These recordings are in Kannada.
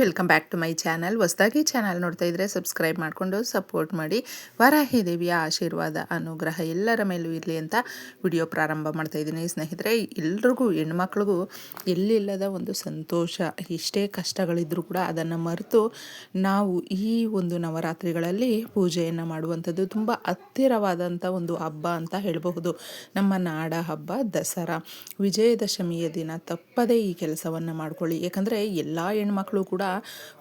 Welcome back to my channel ಹೊಸದಾಗಿ ಚಾನಲ್ ನೋಡ್ತಾ ಇದ್ದರೆ ಸಬ್ಸ್ಕ್ರೈಬ್ ಮಾಡಿಕೊಂಡು ಸಪೋರ್ಟ್ ಮಾಡಿ. ವರಾಹಿ ದೇವಿಯ ಆಶೀರ್ವಾದ, ಅನುಗ್ರಹ ಎಲ್ಲರ ಮೇಲೂ ಇರಲಿ ಅಂತ ವಿಡಿಯೋ ಪ್ರಾರಂಭ ಮಾಡ್ತಾ ಇದ್ದೀನಿ. ಸ್ನೇಹಿತರೆ, ಎಲ್ರಿಗೂ, ಹೆಣ್ಮಕ್ಳಿಗೂ ಎಲ್ಲಿಲ್ಲದ ಒಂದು ಸಂತೋಷ, ಎಷ್ಟೇ ಕಷ್ಟಗಳಿದ್ರೂ ಕೂಡ ಅದನ್ನು ಮರೆತು ನಾವು ಈ ಒಂದು ನವರಾತ್ರಿಗಳಲ್ಲಿ ಪೂಜೆಯನ್ನು ಮಾಡುವಂಥದ್ದು ತುಂಬ ಹತ್ತಿರವಾದಂಥ ಒಂದು ಹಬ್ಬ ಅಂತ ಹೇಳಬಹುದು. ನಮ್ಮ ನಾಡ ಹಬ್ಬ ದಸರಾ. ವಿಜಯದಶಮಿಯ ದಿನ ತಪ್ಪದೇ ಈ ಕೆಲಸವನ್ನು ಮಾಡಿಕೊಳ್ಳಿ. ಯಾಕಂದರೆ ಎಲ್ಲ ಹೆಣ್ಮಕ್ಳು ಕೂಡ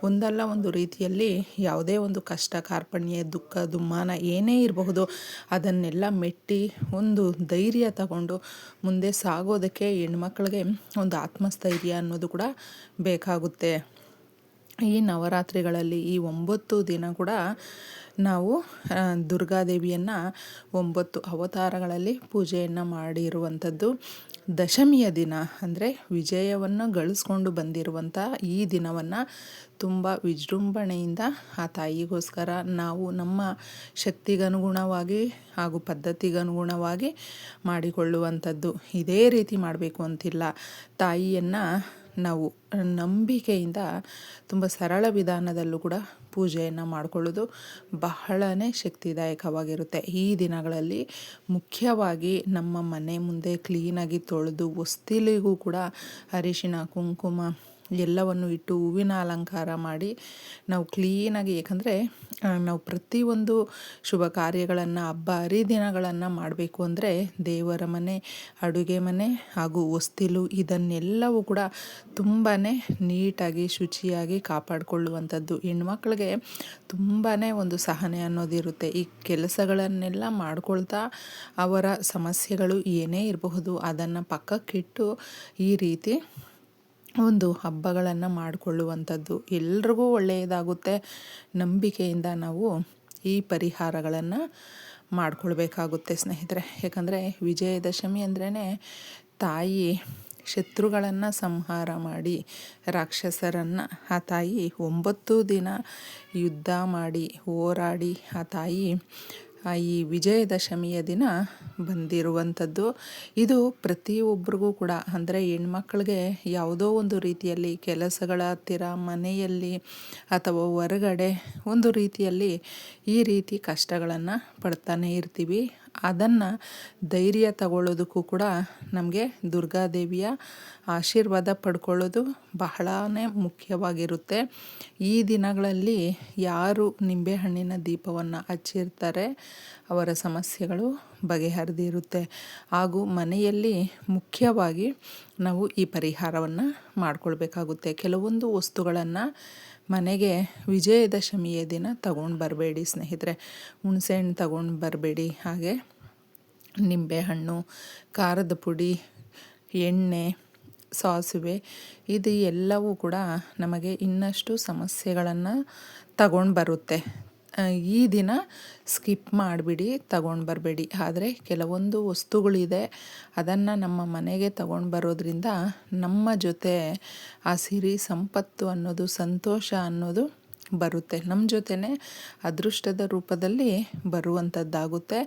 ಒಂದಲ್ಲ ಒಂದು ರೀತಿಯಲ್ಲಿ ಯಾವುದೇ ಒಂದು ಕಷ್ಟ, ಕಾರ್ಪಣ್ಯ, ದುಃಖ, ದುಮ್ಮಾನ ಏನೇ ಇರಬಹುದು, ಅದನ್ನೆಲ್ಲ ಮೆಟ್ಟಿ ಒಂದು ಧೈರ್ಯ ತಗೊಂಡು ಮುಂದೆ ಸಾಗೋದಕ್ಕೆ ಹೆಣ್ಮಕ್ಳಿಗೆ ಒಂದು ಆತ್ಮಸ್ಥೈರ್ಯ ಅನ್ನೋದು ಕೂಡ ಬೇಕಾಗುತ್ತೆ. ಈ ನವರಾತ್ರಿಗಳಲ್ಲಿ ಈ ಒಂಬತ್ತು ದಿನ ಕೂಡ ನಾವು ದುರ್ಗಾದೇವಿಯನ್ನು ಒಂಬತ್ತು ಅವತಾರಗಳಲ್ಲಿ ಪೂಜೆಯನ್ನು ಮಾಡಿರುವಂಥದ್ದು. ದಶಮಿಯ ದಿನ ಅಂದರೆ ವಿಜಯವನ್ನು ಗಳಿಸ್ಕೊಂಡು ಬಂದಿರುವಂಥ ಈ ದಿನವನ್ನು ತುಂಬ ವಿಜೃಂಭಣೆಯಿಂದ ಆ ತಾಯಿಗೋಸ್ಕರ ನಾವು ನಮ್ಮ ಶಕ್ತಿಗನುಗುಣವಾಗಿ ಹಾಗೂ ಪದ್ಧತಿಗನುಗುಣವಾಗಿ ಮಾಡಿಕೊಳ್ಳುವಂಥದ್ದು. ಇದೇ ರೀತಿ ಮಾಡಬೇಕು ಅಂತಿಲ್ಲ. ತಾಯಿಯನ್ನು ನಾವು ನಂಬಿಕೆಯಿಂದ ತುಂಬ ಸರಳ ವಿಧಾನದಲ್ಲೂ ಕೂಡ ಪೂಜೆಯನ್ನು ಮಾಡಿಕೊಳ್ಳೋದು ಬಹಳನೇ ಶಕ್ತಿದಾಯಕವಾಗಿರುತ್ತೆ. ಈ ದಿನಗಳಲ್ಲಿ ಮುಖ್ಯವಾಗಿ ನಮ್ಮ ಮನೆ ಮುಂದೆ ಕ್ಲೀನಾಗಿ ತೊಳೆದು ಹೊಸ್ತಿಲಿಗೂ ಕೂಡ ಅರಿಶಿನ, ಕುಂಕುಮ ಎಲ್ಲವನ್ನು ಇಟ್ಟು ಹೂವಿನ ಅಲಂಕಾರ ಮಾಡಿ ನಾವು ಕ್ಲೀನಾಗಿ, ಏಕೆಂದರೆ ನಾವು ಪ್ರತಿಯೊಂದು ಶುಭ ಕಾರ್ಯಗಳನ್ನು, ಹಬ್ಬ ಹರಿದಿನಗಳನ್ನು ಮಾಡಬೇಕು ಅಂದರೆ ದೇವರ ಮನೆ, ಅಡುಗೆ ಮನೆ ಹಾಗೂ ಹೊಸ್ತಿಲು ಇದನ್ನೆಲ್ಲವೂ ಕೂಡ ತುಂಬಾ ನೀಟಾಗಿ, ಶುಚಿಯಾಗಿ ಕಾಪಾಡಿಕೊಳ್ಳುವಂಥದ್ದು. ಹೆಣ್ಮಕ್ಳಿಗೆ ತುಂಬಾ ಒಂದು ಸಹನೆ ಅನ್ನೋದಿರುತ್ತೆ ಈ ಕೆಲಸಗಳನ್ನೆಲ್ಲ ಮಾಡ್ಕೊಳ್ತಾ ಅವರ ಸಮಸ್ಯೆಗಳು ಏನೇ ಇರಬಹುದು, ಅದನ್ನು ಪಕ್ಕಕ್ಕಿಟ್ಟು ಈ ರೀತಿ ಒಂದು ಹಬ್ಬಗಳನ್ನು ಮಾಡಿಕೊಳ್ಳುವಂಥದ್ದು. ಎಲ್ರಿಗೂ ಒಳ್ಳೆಯದಾಗುತ್ತೆ. ನಂಬಿಕೆಯಿಂದ ನಾವು ಈ ಪರಿಹಾರಗಳನ್ನು ಮಾಡಿಕೊಳ್ಬೇಕಾಗುತ್ತೆ ಸ್ನೇಹಿತರೆ. ಯಾಕಂದರೆ ವಿಜಯದಶಮಿ ಅಂದ್ರೇ ತಾಯಿ ಶತ್ರುಗಳನ್ನು ಸಂಹಾರ ಮಾಡಿ ರಾಕ್ಷಸರನ್ನು, ಆ ತಾಯಿ ಒಂಬತ್ತು ದಿನ ಯುದ್ಧ ಮಾಡಿ ಹೋರಾಡಿ ಆ ತಾಯಿ ಈ ವಿಜಯದಶಮಿಯ ದಿನ ಬಂದಿರುವಂಥದ್ದು. ಇದು ಪ್ರತಿಯೊಬ್ಬರಿಗೂ ಕೂಡ, ಅಂದರೆ ಹೆಣ್ಮಕ್ಳಿಗೆ ಯಾವುದೋ ಒಂದು ರೀತಿಯಲ್ಲಿ ಕೆಲಸಗಳ ಹತ್ತಿರ, ಮನೆಯಲ್ಲಿ ಅಥವಾ ಹೊರಗಡೆ ಒಂದು ರೀತಿಯಲ್ಲಿ ಈ ರೀತಿ ಕಷ್ಟಗಳನ್ನು ಪಡ್ತಾನೆ ಇರ್ತೀವಿ. ಅದನ್ನು ಧೈರ್ಯ ತಗೊಳ್ಳೋದಕ್ಕೂ ಕೂಡ ನಮಗೆ ದುರ್ಗಾದೇವಿಯ ಆಶೀರ್ವಾದ ಪಡ್ಕೊಳ್ಳೋದು ಬಹಳನೇ ಮುಖ್ಯವಾಗಿರುತ್ತೆ. ಈ ದಿನಗಳಲ್ಲಿ ಯಾರು ನಿಂಬೆಹಣ್ಣಿನ ದೀಪವನ್ನು ಹಚ್ಚಿರ್ತಾರೆ, ಅವರ ಸಮಸ್ಯೆಗಳು ಬಗೆಹರಿದಿರುತ್ತೆ. ಹಾಗೂ ಮನೆಯಲ್ಲಿ ಮುಖ್ಯವಾಗಿ ನಾವು ಈ ಪರಿಹಾರವನ್ನು ಮಾಡಿಕೊಳ್ಬೇಕಾಗುತ್ತೆ. ಕೆಲವೊಂದು ವಸ್ತುಗಳನ್ನು ಮನೆಗೆ ವಿಜಯದಶಮಿಯ ದಿನ ತಗೊಂಡು ಬರಬೇಡಿ ಸ್ನೇಹಿತರೆ. ಹುಣಸೆಹಣ್ಣು ತಗೊಂಡು ಬರಬೇಡಿ. ಹಾಗೆ ನಿಂಬೆಹಣ್ಣು ಖಾರದ ಪುಡಿ, ಎಣ್ಣೆ, ಸಾಸಿವೆ ಇದು ಎಲ್ಲವೂ ಕೂಡ ನಮಗೆ ಇನ್ನಷ್ಟು ಸಮಸ್ಯೆಗಳನ್ನು ತಗೊಂಡು ಬರುತ್ತೆ. ಈ ದಿನ ಸ್ಕಿಪ್ ಮಾಡಿಬಿಡಿ, ತಗೊಂಡು ಬರಬೇಡಿ. ಆದರೆ ಕೆಲವೊಂದು ವಸ್ತುಗಳಿದೆ, ಅದನ್ನು ನಮ್ಮ ಮನೆಗೆ ತಗೊಂಡು ಬರೋದ್ರಿಂದ ನಮ್ಮ ಜೊತೆ ಆ ಸಿರಿ ಸಂಪತ್ತು ಅನ್ನೋದು, ಸಂತೋಷ ಅನ್ನೋದು ಬರುತ್ತೆ. ನಮ್ಮ ಜೊತೆನೇ ಅದೃಷ್ಟದ ರೂಪದಲ್ಲಿ ಬರುವಂಥದ್ದಾಗುತ್ತೆ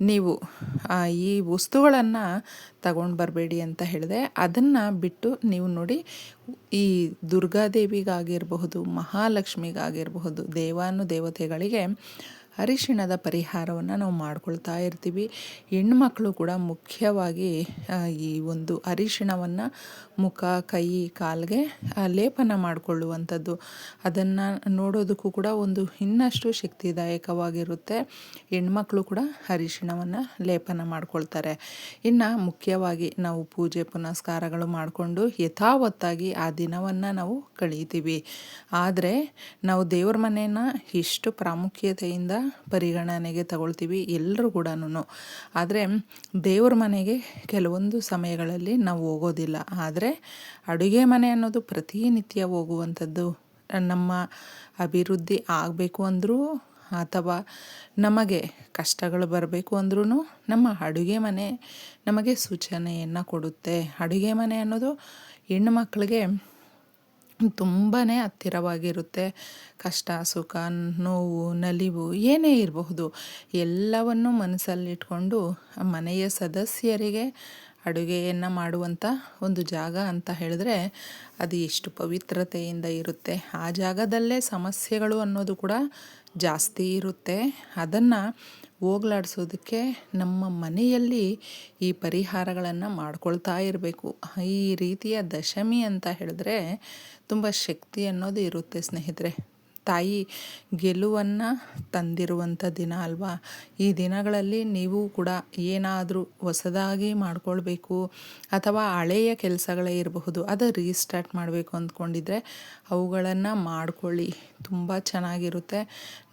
ನೀವು ಈ ವಸ್ತುಗಳನ್ನು ತಗೊಂಡು ಬರಬೇಡಿ ಅಂತ ಹೇಳಿದೆ. ಅದನ್ನು ಬಿಟ್ಟು ನೀವು ನೋಡಿ, ಈ ದುರ್ಗಾದೇವಿಗಾಗಿರಬಹುದು, ಮಹಾಲಕ್ಷ್ಮಿಗಾಗಿರಬಹುದು, ದೇವಾನು ದೇವತೆಗಳಿಗೆ ಅರಿಶಿಣದ ಪರಿಹಾರವನ್ನು ನಾವು ಮಾಡ್ಕೊಳ್ತಾ ಇರ್ತೀವಿ. ಹೆಣ್ಮಕ್ಳು ಕೂಡ ಮುಖ್ಯವಾಗಿ ಈ ಒಂದು ಅರಿಶಿಣವನ್ನು ಮುಖ, ಕೈ, ಕಾಲಿಗೆ ಲೇಪನ ಮಾಡಿಕೊಳ್ಳುವಂಥದ್ದು. ಅದನ್ನು ನೋಡೋದಕ್ಕೂ ಕೂಡ ಒಂದು ಇನ್ನಷ್ಟು ಶಕ್ತಿದಾಯಕವಾಗಿರುತ್ತೆ. ಹೆಣ್ಮಕ್ಳು ಕೂಡ ಅರಿಶಿಣವನ್ನು ಲೇಪನ ಮಾಡ್ಕೊಳ್ತಾರೆ. ಇನ್ನು ಮುಖ್ಯವಾಗಿ ನಾವು ಪೂಜೆ ಪುನಸ್ಕಾರಗಳು ಮಾಡಿಕೊಂಡು ಯಥಾವತ್ತಾಗಿ ಆ ದಿನವನ್ನು ನಾವು ಕಳೀತೀವಿ. ಆದರೆ ನಾವು ದೇವ್ರ ಮನೆಯನ್ನು ಇಷ್ಟು ಪ್ರಾಮುಖ್ಯತೆಯಿಂದ ಪರಿಗಣನೆಗೆ ತಗೊಳ್ತೀವಿ ಎಲ್ಲರೂ ಕೂಡ ಆದರೆ ದೇವ್ರ ಮನೆಗೆ ಕೆಲವೊಂದು ಸಮಯಗಳಲ್ಲಿ ನಾವು ಹೋಗೋದಿಲ್ಲ. ಆದರೆ ಅಡುಗೆ ಮನೆ ಅನ್ನೋದು ಪ್ರತಿನಿತ್ಯ ಹೋಗುವಂಥದ್ದು. ನಮ್ಮ ಅಭಿವೃದ್ಧಿ ಆಗಬೇಕು ಅಂದರೂ ಅಥವಾ ನಮಗೆ ಕಷ್ಟಗಳು ಬರಬೇಕು ಅಂದ್ರೂ ನಮ್ಮ ಅಡುಗೆ ಮನೆ ನಮಗೆ ಸೂಚನೆಯನ್ನು ಕೊಡುತ್ತೆ. ಅಡುಗೆ ಮನೆ ಅನ್ನೋದು ಹೆಣ್ಣು ಮಕ್ಕಳಿಗೆ ತುಂಬಾ ಹತ್ತಿರವಾಗಿರುತ್ತೆ. ಕಷ್ಟ, ಸುಖ, ನೋವು, ನಲಿವು ಏನೇ ಇರಬಹುದು. ಎಲ್ಲವನ್ನು ಮನಸ್ಸಲ್ಲಿಟ್ಕೊಂಡು ಮನೆಯ ಸದಸ್ಯರಿಗೆ ಅಡುಗೆಯನ್ನು ಮಾಡುವಂಥ ಒಂದು ಜಾಗ ಅಂತ ಹೇಳಿದ್ರೆ ಅದು ಎಷ್ಟು ಪವಿತ್ರತೆಯಿಂದ ಇರುತ್ತೆ. ಆ ಜಾಗದಲ್ಲೇ ಸಮಸ್ಯೆಗಳು ಅನ್ನೋದು ಕೂಡ ಜಾಸ್ತಿ ಇರುತ್ತೆ. ಅದನ್ನು ಹೋಗ್ಲಾಡ್ಸೋದಕ್ಕೆ ನಮ್ಮ ಮನೆಯಲ್ಲಿ ಈ ಪರಿಹಾರಗಳನ್ನು ಮಾಡ್ಕೊಳ್ತಾ ಇರಬೇಕು. ಈ ರೀತಿಯ ದಶಮಿ ಅಂತ ಹೇಳಿದ್ರೆ ತುಂಬ ಶಕ್ತಿ ಅನ್ನೋದು ಇರುತ್ತೆ ಸ್ನೇಹಿತರೆ. ತಾಯಿ ಗೆಲುವನ್ನು ತಂದಿರುವಂಥ ದಿನ ಅಲ್ವಾ? ಈ ದಿನಗಳಲ್ಲಿ ನೀವು ಕೂಡ ಏನಾದರೂ ಹೊಸದಾಗಿ ಮಾಡಿಕೊಳ್ಬೇಕು ಅಥವಾ ಹಳೆಯ ಕೆಲಸಗಳೇ ಇರಬಹುದು, ಅದು ರೀಸ್ಟಾರ್ಟ್ ಮಾಡಬೇಕು ಅಂದ್ಕೊಂಡಿದ್ರೆ ಅವುಗಳನ್ನು ಮಾಡ್ಕೊಳ್ಳಿ. ತುಂಬ ಚೆನ್ನಾಗಿರುತ್ತೆ.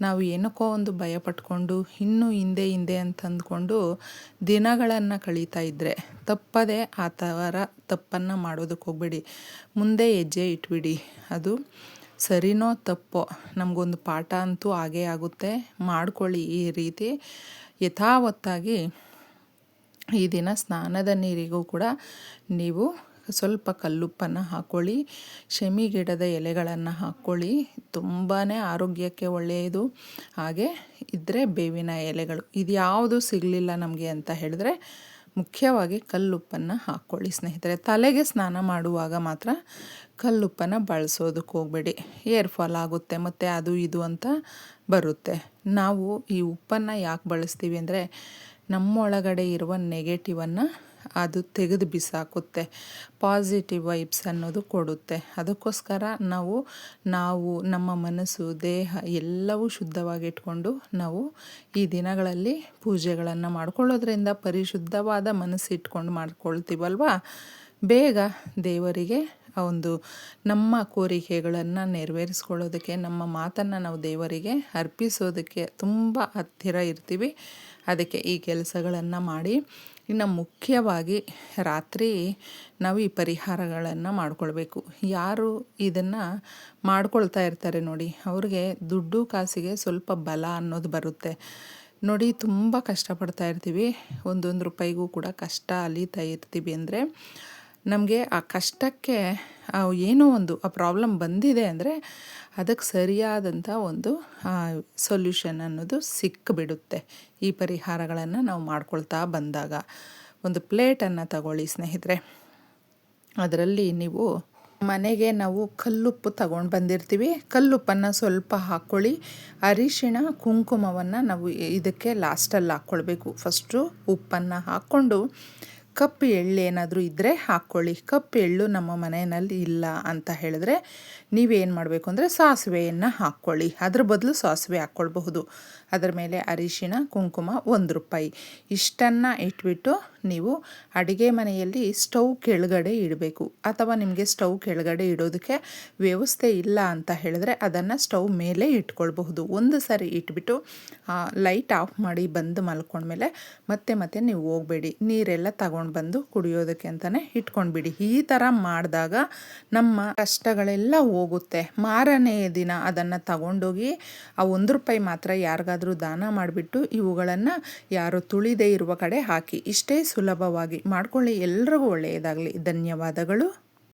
ನಾವು ಏನಕ್ಕೋ ಒಂದು ಭಯ ಪಟ್ಕೊಂಡು, ಇನ್ನೂ ಹಿಂದೆ ಹಿಂದೆ ಅಂತ ಅಂದ್ಕೊಂಡು ದಿನಗಳನ್ನು ಕಳೀತಾ ಇದ್ದರೆ ತಪ್ಪದೆ ಆ ಥರ ತಪ್ಪನ್ನು ಮಾಡೋದಕ್ಕೆ ಹೋಗಬೇಡಿ. ಮುಂದೆ ಹೆಜ್ಜೆ ಇಟ್ಬಿಡಿ. ಅದು ಸರಿನೋ ತಪ್ಪೋ? ನಮಗೊಂದು ಪಾಠ ಅಂತೂ ಆಗೇ ಆಗುತ್ತೆ. ಮಾಡ್ಕೊಳ್ಳಿ ಈ ರೀತಿ. ಯಥಾವತ್ತಾಗಿ ಈ ದಿನ ಸ್ನಾನದ ನೀರಿಗೂ ಕೂಡ ನೀವು ಸ್ವಲ್ಪ ಕಲ್ಲುಪ್ಪನ್ನು ಹಾಕ್ಕೊಳ್ಳಿ ಶಮಿ ಗಿಡದ ಎಲೆಗಳನ್ನು ಹಾಕ್ಕೊಳ್ಳಿ ತುಂಬಾ ಆರೋಗ್ಯಕ್ಕೆ ಒಳ್ಳೆಯದು. ಹಾಗೆ ಇದ್ದರೆ ಬೇವಿನ ಎಲೆಗಳು. ಇದು ಯಾವುದು ಸಿಗಲಿಲ್ಲ ನಮಗೆ ಅಂತ ಹೇಳಿದ್ರೆ ಮುಖ್ಯವಾಗಿ ಕಲ್ಲುಪ್ಪನ್ನು ಹಾಕ್ಕೊಳ್ಳಿ ಸ್ನೇಹಿತರೆ. ತಲೆಗೆ ಸ್ನಾನ ಮಾಡುವಾಗ ಮಾತ್ರ ಕಲ್ಲುಪ್ಪನ್ನು ಬಳಸೋದಕ್ಕೆ ಹೋಗಬೇಡಿ. ಏರ್ ಫಾಲ್ ಆಗುತ್ತೆ ಮತ್ತು ಅದು ಇದು ಅಂತ ಬರುತ್ತೆ. ನಾವು ಈ ಉಪ್ಪನ್ನು ಯಾಕೆ ಬಳಸ್ತೀವಿ ಅಂದರೆ ನಮ್ಮೊಳಗಡೆ ಇರುವ ನೆಗೆಟಿವನ್ನು ಅದು ತೆಗೆದು ಬಿಸಾಕುತ್ತೆ. ಪಾಸಿಟಿವ್ ವೈಬ್ಸ್ ಅನ್ನೋದು ಕೊಡುತ್ತೆ. ಅದಕ್ಕೋಸ್ಕರ ನಾವು ನಾವು, ನಮ್ಮ ಮನಸ್ಸು, ದೇಹ ಎಲ್ಲವೂ ಶುದ್ಧವಾಗಿಟ್ಕೊಂಡು ನಾವು ಈ ದಿನಗಳಲ್ಲಿ ಪೂಜೆಗಳನ್ನು ಮಾಡ್ಕೊಳ್ಳೋದ್ರಿಂದ ಪರಿಶುದ್ಧವಾದ ಮನಸ್ಸು ಇಟ್ಕೊಂಡು ಮಾಡ್ಕೊಳ್ತೀವಲ್ವಾ? ಬೇಗ ದೇವರಿಗೆ ಒಂದು ನಮ್ಮ ಕೋರಿಕೆಗಳನ್ನು ನೆರವೇರಿಸ್ಕೊಳ್ಳೋದಕ್ಕೆ, ನಮ್ಮ ಮಾತನ್ನು ನಾವು ದೇವರಿಗೆ ಅರ್ಪಿಸೋದಕ್ಕೆ ತುಂಬ ಹತ್ತಿರ ಇರ್ತೀವಿ. ಅದಕ್ಕೆ ಈ ಕೆಲಸಗಳನ್ನು ಮಾಡಿ ಇನ್ನು ಮುಖ್ಯವಾಗಿ ರಾತ್ರಿ ನಾವು ಈ ಪರಿಹಾರಗಳನ್ನು ಮಾಡಿಕೊಳ್ಬೇಕು. ಯಾರು ಇದನ್ನು ಮಾಡ್ಕೊಳ್ತಾ ಇರ್ತಾರೆ ನೋಡಿ, ಅವ್ರಿಗೆ ದುಡ್ಡು ಕಾಸಿಗೆ ಸ್ವಲ್ಪ ಬಲ ಅನ್ನೋದು ಬರುತ್ತೆ. ನೋಡಿ, ತುಂಬ ಕಷ್ಟಪಡ್ತಾ ಇರ್ತೀವಿ. ಒಂದೊಂದು ರೂಪಾಯಿಗೂ ಕೂಡ ಕಷ್ಟ ಅಲೀತಾ ಇರ್ತೀವಿ ಅಂದರೆ ನಮಗೆ ಆ ಕಷ್ಟಕ್ಕೆ ಏನೋ ಒಂದು, ಆ ಪ್ರಾಬ್ಲಮ್ ಬಂದಿದೆ ಅಂದರೆ ಅದಕ್ಕೆ ಸರಿಯಾದಂಥ ಒಂದು ಸೊಲ್ಯೂಷನ್ ಅನ್ನೋದು ಸಿಕ್ಕಿಬಿಡುತ್ತೆ ಈ ಪರಿಹಾರಗಳನ್ನು ನಾವು ಮಾಡ್ಕೊಳ್ತಾ ಬಂದಾಗ. ಒಂದು ಪ್ಲೇಟನ್ನು ತಗೊಳ್ಳಿ ಸ್ನೇಹಿತರೆ. ಅದರಲ್ಲಿ ನೀವು ಮನೆಗೆ ನಾವು ಕಲ್ಲುಪ್ಪು ತಗೊಂಡು ಬಂದಿರ್ತೀವಿ. ಕಲ್ಲುಪ್ಪನ್ನು ಸ್ವಲ್ಪ ಹಾಕ್ಕೊಳ್ಳಿ. ಅರಿಶಿಣ, ಕುಂಕುಮವನ್ನು ನಾವು ಇದಕ್ಕೆ ಲಾಸ್ಟಲ್ಲಿ ಹಾಕ್ಕೊಳ್ಬೇಕು. ಫಸ್ಟು ಉಪ್ಪನ್ನು ಹಾಕ್ಕೊಂಡು ಕಪ್ಪು ಎಳ್ಳು ಏನಾದರೂ ಇದ್ದರೆ ಹಾಕ್ಕೊಳ್ಳಿ. ಕಪ್ಪು ಎಳ್ಳು ನಮ್ಮ ಮನೆಯಲ್ಲಿ ಇಲ್ಲ ಅಂತ ಹೇಳಿದ್ರೆ ನೀವೇನು ಮಾಡಬೇಕು ಅಂದರೆ ಸಾಸಿವೆಯನ್ನು ಹಾಕ್ಕೊಳ್ಳಿ. ಅದ್ರ ಬದಲು ಸಾಸಿವೆ ಹಾಕ್ಕೊಳ್ಬಹುದು. ಅದರ ಮೇಲೆ ಅರಿಶಿಣ, ಕುಂಕುಮ ಒಂದು ರೂಪಾಯಿ. ಇಷ್ಟನ್ನು ಇಟ್ಬಿಟ್ಟು ನೀವು ಅಡುಗೆ ಮನೆಯಲ್ಲಿ ಸ್ಟವ್ ಕೆಳಗಡೆ ಇಡಬೇಕು. ಅಥವಾ ನಿಮಗೆ ಸ್ಟವ್ ಕೆಳಗಡೆ ಇಡೋದಕ್ಕೆ ವ್ಯವಸ್ಥೆ ಇಲ್ಲ ಅಂತ ಹೇಳಿದ್ರೆ ಅದನ್ನು ಸ್ಟವ್ ಮೇಲೆ ಇಟ್ಕೊಳ್ಬಹುದು. ಒಂದು ಸಾರಿ ಇಟ್ಬಿಟ್ಟು ಲೈಟ್ ಆಫ್ ಮಾಡಿ ಬಂದು ಮಲ್ಕೊಂಡ್ಮೇಲೆ ಮತ್ತೆ ಮತ್ತೆ ನೀವು ಹೋಗಬೇಡಿ. ನೀರೆಲ್ಲ ತಗೊಂಡು ಬಂದು ಕುಡಿಯೋದಕ್ಕೆ ಅಂತಲೇ ಇಟ್ಕೊಂಡ್ಬಿಡಿ. ಈ ಥರ ಮಾಡಿದಾಗ ನಮ್ಮ ಕಷ್ಟಗಳೆಲ್ಲ ಹೋಗುತ್ತೆ. ಮಾರನೇ ದಿನ ಅದನ್ನು ತಗೊಂಡೋಗಿ ಆ ಒಂದು ರೂಪಾಯಿ ಮಾತ್ರ ಯಾರಿಗಾದರೂ ದಾನ ಮಾಡಿಬಿಟ್ಟು ಇವುಗಳನ್ನು ಯಾರು ತುಳಿದೇ ಇರುವ ಕಡೆ ಹಾಕಿ. ಇಷ್ಟೇ ಸುಲಭವಾಗಿ ಮಾಡ್ಕೊಳ್ಳಿ. ಎಲ್ರಿಗೂ ಒಳ್ಳೆಯದಾಗಲಿ. ಧನ್ಯವಾದಗಳು.